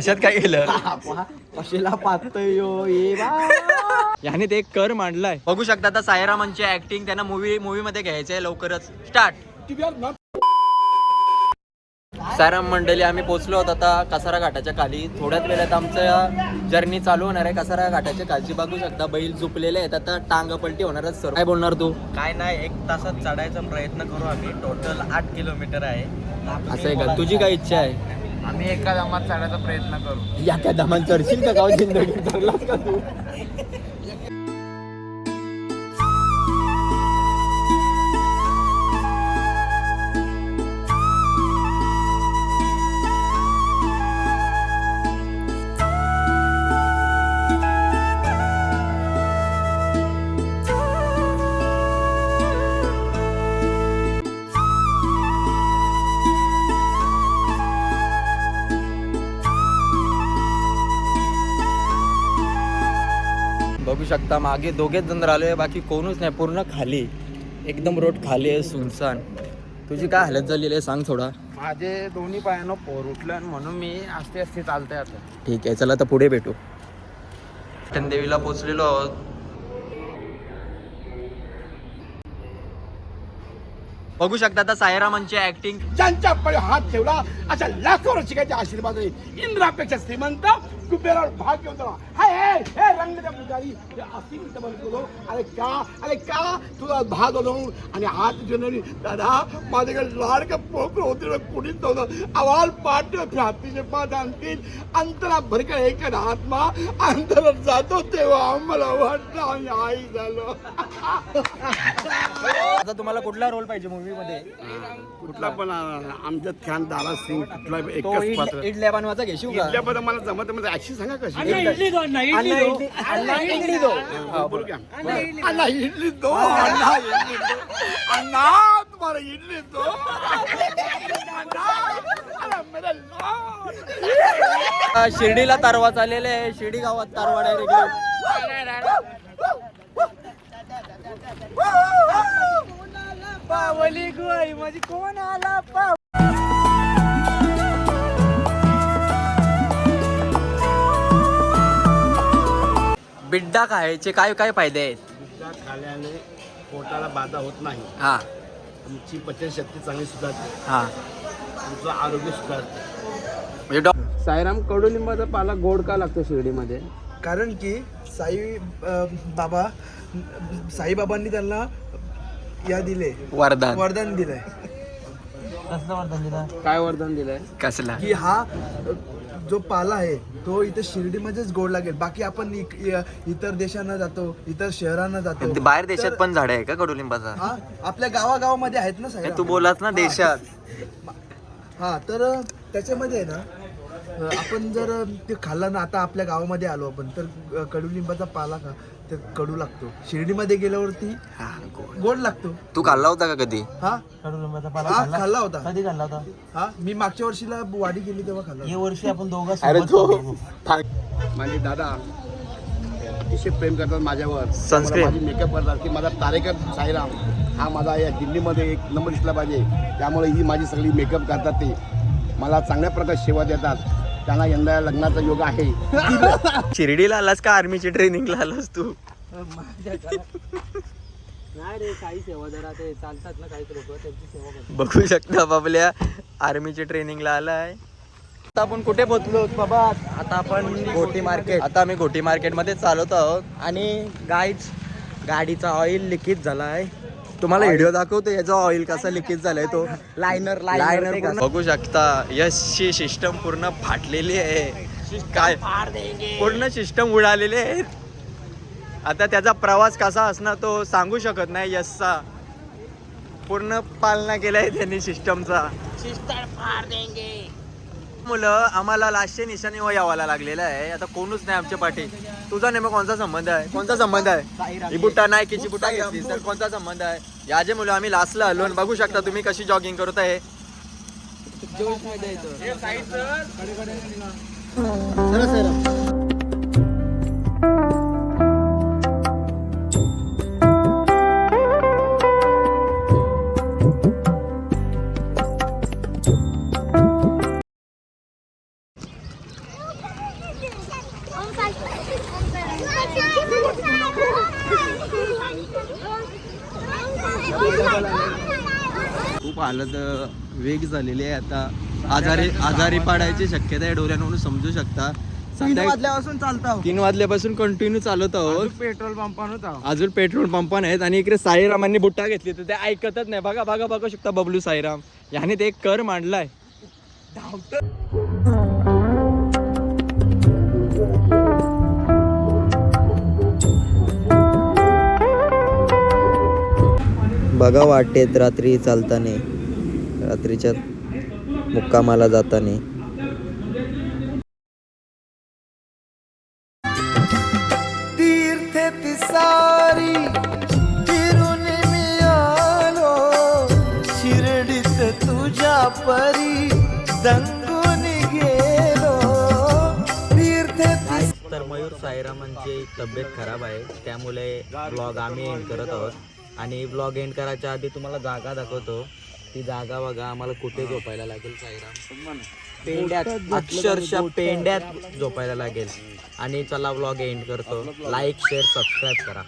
अशात काय केलं? कशाला पाहतोय यो ये बा. याने ते एक कर मांडलाय. बघू शकता आता सायरामांची ऍक्टिंग त्यांना मूवी मूवी मध्ये घ्यायचंय लवकरच. स्टार्ट सायराम मंडळी आम्ही पोहोचलो आहोत आता कसारा घाटाच्या खाली. थोड्याच वेळात आमचं जर्नी चालू होणार आहे कसारा घाटाच्या खालची. बघू शकता बैल झुपलेले आहेत. आता टांग पलटी होणारच सर काय बोलणार तू? काय नाही एक तासात चढायचा प्रयत्न करू आम्ही. टोटल आठ किलोमीटर आहे. असं आहे का? तुझी काय इच्छा आहे? आम्ही एका दमात चढायचा प्रयत्न करू. या त्या दमान चढशील का गाव जिंदगी चढलास का तू? बघू शकता मागे दोघेच जण राहिलोय बाकी कोणच नाही पूर्ण खाली. एकदम रोड खाली आहे सुनसान. तुझी काय हालत झालेली आहे सांग थोडा. माझे दोन्ही पायानं पोर उठलं म्हणून मी आस्ते आस्ते चालतोय आता. ठीक आहे चला आता पुढे भेटू. देवीला पोचलेलो आहोत. बघू शकता आता सायरामांची ऍक्टिंग ज्यांच्या पडे हात ठेवला अशा लाखो रसिकाच्या आशीर्वाद इंद्रापेक्षा श्रीमंत कुबेरावर भाग घेऊन हे हे रंगच्या पुजारी हे असीम तबल केलो अरे का? अरे का? तुला भाग आलो आणि हात जनरी दादा माझ्याकडे लाडकं पोकर होते कुणीच नव्हतं आवाज पाठ हातीचे पाठ आणतील. अंतरा भरकर एक आत्मा? अंतरात जातो तेव्हा आम्हाला वाटलं आम्ही आई झालो. आता तुम्हाला कुठला रोल पाहिजे मूवी मध्ये? कुठला पण आमच्यात खान दारा सिंग कुठला तो एकच पात्र. इड- इडल्या बनवायचा घेशील का? इडल्याबद्दल मला जमत म्हणजे ऍक्शन सांगा कशी? इडली- अण्णा, इडली दो अण्णा तुम्हाला इडली दो अण्णा, अरे मेरा लॉर्ड. आ, शिर्डीला तारवा चाललेले आहे शिर्डी गावात तारवा डायरेक्ट पावली गोई माझी कोण आला पाव बिड्डा खायचे काय काय फायदे आहेत? पिझ्झा खाल्याने पोटाला बाधा होत नाही. हा. तुमची पचनशक्ती चांगली सुधारते. हा. तुमचं आरोग्य सुधारते. म्हणजे डॉ- साईराम कडुलिंबाचा पाला गोड का लागतो शिर्डीमध्ये? कारण की साई अ, बाबा साईबाबांनी त्यांना या दिले. वरदान. वरदान दिलंय. काय वर्धन दिलंय? कसला? की हा अ, जो पाला आहे तो इथे शिर्डीमध्येच गोड लागेल. बाकी आपण इक- इ- इतर देशांना जातो इतर शहरांना जातो. ते बाहेर देशात पण झाड आहे का कडुलिंबाचा? हा आपल्या गावागावामध्ये आहेत ना साईराम? तू बोलास ना देशात. हा तर त्याच्यामध्ये आहे ना अ, आपण जर ते खाल्लं ना आता आपल्या गावामध्ये आलो आपण तर अ, कडुलिंबाचा पाला का ते कडू लागतो. शिर्डीमध्ये गेल्यावरती हा, गोड. गोड लागतो. तू खाल्ला होता का कधी? हा? हा खाल्ला. होता. कधी खाल्ला होता? हा मी मागच्या वर्षीला वाडी गेली तेव्हा खाल्ला या वर्षी आपण दोघं अरे सोबत. माझे दादा अतिशय प्रेम करतात माझ्यावर. मला माझी मेकअप करतात की माझा तारेकर साईराम हा माझा या दिल्लीमध्ये एक नंबर दिसला पाहिजे. त्यामुळे ही माझी सगळी मेकअप करतात ते. मला चांगल्या प्रकारे सेवा देतात. त्यांना यंदा लग्नाचा योग आहे. शिर्डीला आलास का? आर्मीची ट्रेनिंगला आलास तू? नाही रे काही सेवादार ते चालतात ना काही लोक त्यांची सेवा करतात. बघू शकता आपल्या आर्मीच्या ट्रेनिंगला आलाय. आता आपण कुठे पोहोचलो बाबा? आता आपण घोटी मार्केट. आता आम्ही घोटी मार्केटमध्ये चालवत आहोत आणि गाईच गाडीचा ऑइल लिकेज झालाय. तुम्हाला व्हिडिओ दाखवतो याचा ऑइल कसा लिकेज झालाय तो. लायनर लायनर बघू शकता यशची सिस्टम पूर्ण फाटलेली आहे. काय? पूर्ण सिस्टम उडालेली आहे. आता त्याचा प्रवास कसा असणार तो सांगू शकत नाही यशचा. पूर्ण पालना केलाय त्यांनी सिस्टमचा मुलं आम्हाला लाशे निशाणी व यावाला लागलेला आहे. आता कोणच नाही आमच्या पाठी. तुझा नेमका कोणता संबंध आहे? कोणता संबंध आहे? ही बुट्टा नाही किची बुट्टा घेतली तर कोणता संबंध आहे? या जे मुलं आम्ही लास्टला आलो आणि बघू शकता तुम्ही कशी जॉगिंग करत आहे. खूप हालत वेग झालेली आहे आता. आजारी आजारी पाडायची शक्यता आहे डोळ्यानं म्हणून समजू शकता. संध्या वाजल्यापासून चालतो तीन वाजल्यापासून कंटिन्यू चालत आहोत. पेट्रोल पंपानं अजून पेट्रोल पंप नाहीत आणि इकडे साईरामांनी बुट्टा घेतली तर ते ऐकतच नाही. बघा बघा बघू शकता बबलू साईराम. याने ते एक कर मांडलाय. बघा वाटेत रात्री चालताना रात्रीच्या मुक्कामाला जाताना. तीर्थे तिसारी फिरून मी आलो शिर्डीत तुझ्या परी दंगून गेलो. तीर्थे तर मयूर साईरामांची तब्येत खराब आहे त्यामुळे ब्लॉग आम्ही एंड करत आहोत. आणि ब्लॉग एंड करायच्या आधी तुम्हाला जागा दाखवतो. ती जागा बघा आम्हाला कुठे झोपायला लागेल साईराम? पेंड्यात अक्षरशः पेंड्यात झोपायला लागेल. आणि चला ब्लॉग एंड करतो. लाईक शेअर सबस्क्राईब करा.